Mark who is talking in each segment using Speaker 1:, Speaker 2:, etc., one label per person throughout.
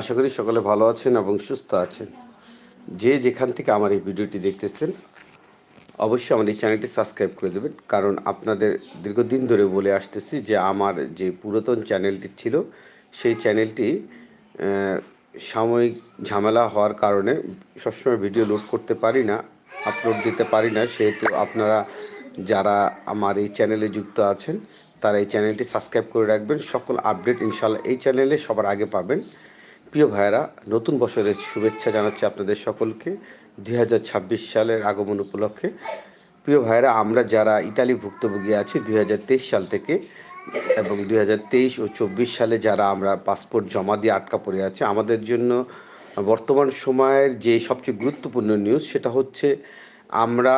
Speaker 1: আশা করি সকলে ভালো আছেন এবং সুস্থ আছেন। যে যেখান থেকে আমার এই ভিডিওটি দেখতেছেন, অবশ্যই আমার এই চ্যানেলটি সাবস্ক্রাইব করে দেবেন। কারণ আপনাদের দীর্ঘদিন ধরে বলে আসতেছি যে, আমার যে পুরাতন চ্যানেলটি ছিল, সেই চ্যানেলটি সাময়িক ঝামেলা হওয়ার কারণে সবসময় ভিডিও লোড করতে পারি না, আপলোড দিতে পারি না। সেহেতু আপনারা যারা আমার এই চ্যানেলে যুক্ত আছেন, তারা এই চ্যানেলটি সাবস্ক্রাইব করে রাখবেন। সকল আপডেট ইনশাল্লাহ এই চ্যানেলে সবার আগে পাবেন। প্রিয় ভাইয়েরা, নতুন বছরের শুভেচ্ছা জানাচ্ছি আপনাদের সকলকে দুই হাজার ছাব্বিশ সালের আগমন উপলক্ষে। প্রিয় ভাইয়েরা, আমরা যারা ইতালি ভুক্তভোগী আছি, দুই হাজার তেইশ সাল থেকে এবং দুই হাজার তেইশ ও চব্বিশ সালে যারা আমরা পাসপোর্ট জমা দিয়ে আটকা পড়ে আছে, আমাদের জন্য বর্তমান সময়ের যে সবচেয়ে গুরুত্বপূর্ণ নিউজ সেটা হচ্ছে আমরা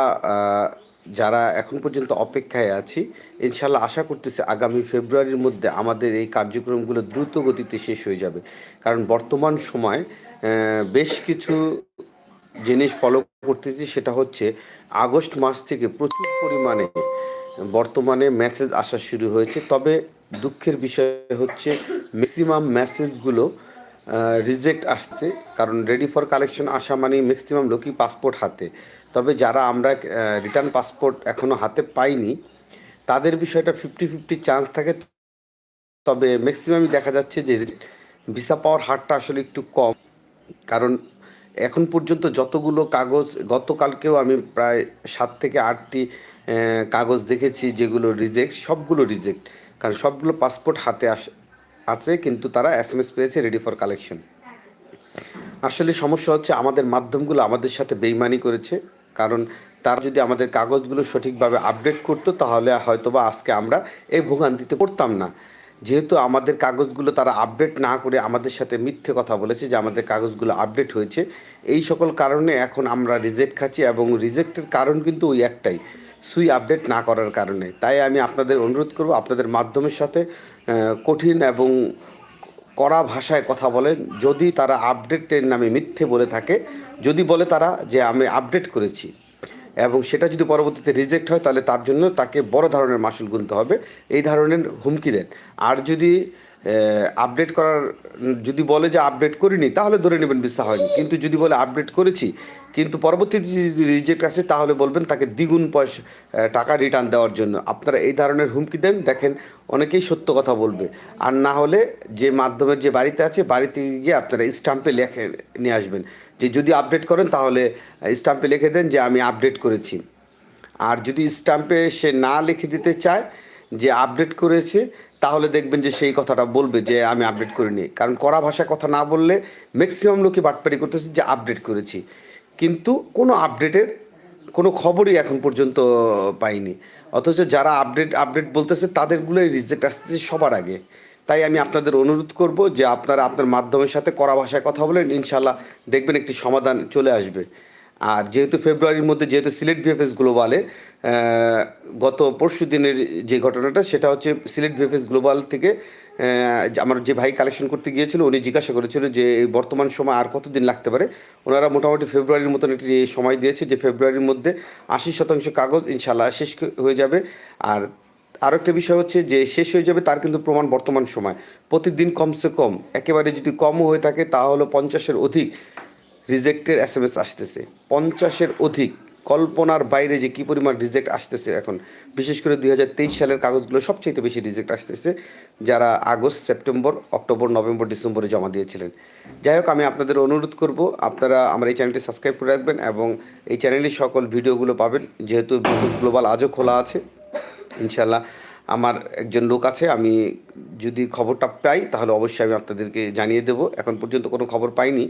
Speaker 1: যারা এখন পর্যন্ত অপেক্ষায় আছি ইনশাল্লাহ আশা করতেছি আগামী ফেব্রুয়ারির মধ্যে আমাদের এই কার্যক্রমগুলো দ্রুত গতিতে শেষ হয়ে যাবে। কারণ বর্তমান সময় বেশ কিছু জিনিস ফলো করতেছি, সেটা হচ্ছে আগস্ট মাস থেকে প্রচুর পরিমাণে বর্তমানে মেসেজ আসা শুরু হয়েছে। তবে দুঃখের বিষয় হচ্ছে ম্যাক্সিমাম মেসেজগুলো রিজেক্ট আসছে। কারণ রেডি ফর কালেকশন আসা মানে ম্যাক্সিমাম লোকই পাসপোর্ট হাতে। তবে যারা আমরা রিটার্ন পাসপোর্ট এখনও হাতে পাইনি, তাদের বিষয়টা ফিফটি ফিফটি চান্স থাকে। তবে ম্যাক্সিমামই দেখা যাচ্ছে যে ভিসা পাওয়ার হারটা আসলে একটু কম। কারণ এখন পর্যন্ত যতগুলো কাগজ, গতকালকেও আমি প্রায় সাত থেকে আটটি কাগজ দেখেছি যেগুলো রিজেক্ট সবগুলো রিজেক্ট কারণ সবগুলো পাসপোর্ট হাতে আস আছে, কিন্তু তারা এস এম এস পেয়েছে রেডি ফর কালেকশন আসলে সমস্যা হচ্ছে আমাদের মাধ্যমগুলো আমাদের সাথে বেইমানি করেছে, কারণ তারা যদি আমাদের কাগজগুলো সঠিকভাবে আপডেট করতো, তাহলে হয়তোবা আজকে আমরা এই ভোগান্তিতে পড়তাম না। যেহেতু আমাদের কাগজগুলো তারা আপডেট না করে আমাদের সাথে মিথ্যে কথা বলেছে যে আমাদের কাগজগুলো আপডেট হয়েছে, এই সকল কারণে এখন আমরা রিজেক্ট খাচ্ছি এবং রিজেক্টের কারণ কিন্তু ওই একটাই। সুই আপডেট না করার কারণে। তাই আমি আপনাদের অনুরোধ করব আপনাদের মাধ্যমের সাথে কঠিন এবং কড়া ভাষায় কথা বলেন। যদি তারা আপডেটের নামে মিথ্যে বলে থাকে, যদি বলে তারা যে আমি আপডেট করেছি এবং সেটা যদি পরবর্তীতে রিজেক্ট হয়, তাহলে তার জন্য তাকে বড় ধরনের মাসুল গুনতে হবে। এই ধরনের হুমকি দেন। আর যদি আপডেট করার, যদি বলে যে আপডেট করিনি, তাহলে ধরে নেবেন বিশ্বাস হয়নি। কিন্তু যদি বলে আপডেট করেছি, কিন্তু পরবর্তীতে যদি রিজেক্ট আসে, তাহলে বলবেন তাকে দ্বিগুণ পয়সা টাকা রিটার্ন দেওয়ার জন্য। আপনারা এই ধরনের হুমকি দেন, দেখেন অনেকেই সত্য কথা বলবে। আর না হলে যে মাধ্যমের যে বাড়িতে আছে, বাড়িতে গিয়ে আপনারা স্টাম্পে লেখে নিয়ে আসবেন। যে যদি আপডেট করেন, তাহলে স্টাম্পে লিখে দেন যে আমি আপডেট করেছি। আর যদি স্টাম্পে সে না লিখে দিতে চায় যে আপডেট করেছে তাহলে দেখবেন যে সেই কথাটা বলবে যে আমি আপডেট করিনি। কারণ কড়া ভাষায় কথা না বললে ম্যাক্সিমাম লোকই বাটপারি করতেছে যে আপডেট করেছি। কিন্তু কোনো আপডেটের কোনো খবরই এখন পর্যন্ত পাইনি। অথচ যারা আপডেট আপডেট বলতেছে তাদেরগুলোই রিজেক্ট আসতেছে সবার আগে। তাই আমি আপনাদের অনুরোধ করব যে আপনারা আপনার মাধ্যমের সাথে কড়া ভাষায় কথা বলেন ইনশাল্লাহ দেখবেন একটি সমাধান চলে আসবে। আর যেহেতু ফেব্রুয়ারির মধ্যে, যেহেতু সিলেট ভিএফএস গ্লোবালে গত পরশু দিনের যে ঘটনাটা, সেটা হচ্ছে সিলেট ভিএফএস গ্লোবাল থেকে আমার যে ভাই কালেকশন করতে গিয়েছিল, উনি জিজ্ঞাসা করেছিল যে বর্তমান সময় আর কতদিন লাগতে পারে। ওনারা মোটামুটি ফেব্রুয়ারির মতন একটি সময় দিয়েছে যে ফেব্রুয়ারির মধ্যে আশি শতাংশ কাগজ ইনশাল্লাহ শেষ হয়ে যাবে। আর আরও একটা বিষয় হচ্ছে যে শেষ হয়ে যাবে তার কিন্তু প্রমাণ বর্তমান সময়। প্রতিদিন কমসে কম, একেবারে যদি কমও হয়ে থাকে, তাহলে পঞ্চাশের অধিক রিজেক্টের এস এম এস আসতেছে। পঞ্চাশের অধিক কল্পনার বাইরে যে কী পরিমাণ রিজেক্ট আসতেছে এখন। বিশেষ করে দুই হাজার তেইশ সালের কাগজগুলো সবচেয়ে বেশি রিজেক্ট আসতেছে, যারা আগস্ট, সেপ্টেম্বর, অক্টোবর, নভেম্বর, ডিসেম্বরে জমা দিয়েছিলেন। যাই হোক, আমি আপনাদের অনুরোধ করব, আপনারা আমার এই চ্যানেলটি সাবস্ক্রাইব করে রাখবেন এবং এই চ্যানেলে সকল ভিডিওগুলো পাবেন। যেহেতু গ্লোবাল আজও খোলা আছে ইনশাল্লাহ আমার একজন লোক আছে, আমি যদি খবরটা পাই তাহলে অবশ্যই আমি আপনাদেরকে জানিয়ে দেব। এখন পর্যন্ত কোনো খবর পাইনি।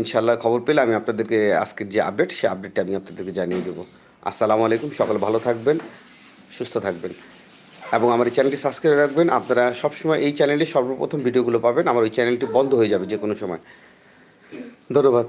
Speaker 1: ইনশাল্লাহ খবর পেলে আমি আপনাদেরকে আজকের যে আপডেট সেই আপডেটটা আমি আপনাদেরকে জানিয়ে দেবো। আসসালামু আলাইকুম, সকাল ভালো থাকবেন, সুস্থ থাকবেন। এবং আমার এই চ্যানেলটি সাবস্ক্রাইব রাখবেন। আপনারা সবসময় এই চ্যানেলে সর্বপ্রথম ভিডিওগুলো পাবেন। আমার ওই চ্যানেলটি বন্ধ হয়ে যাবে যে কোনো সময়। ধন্যবাদ।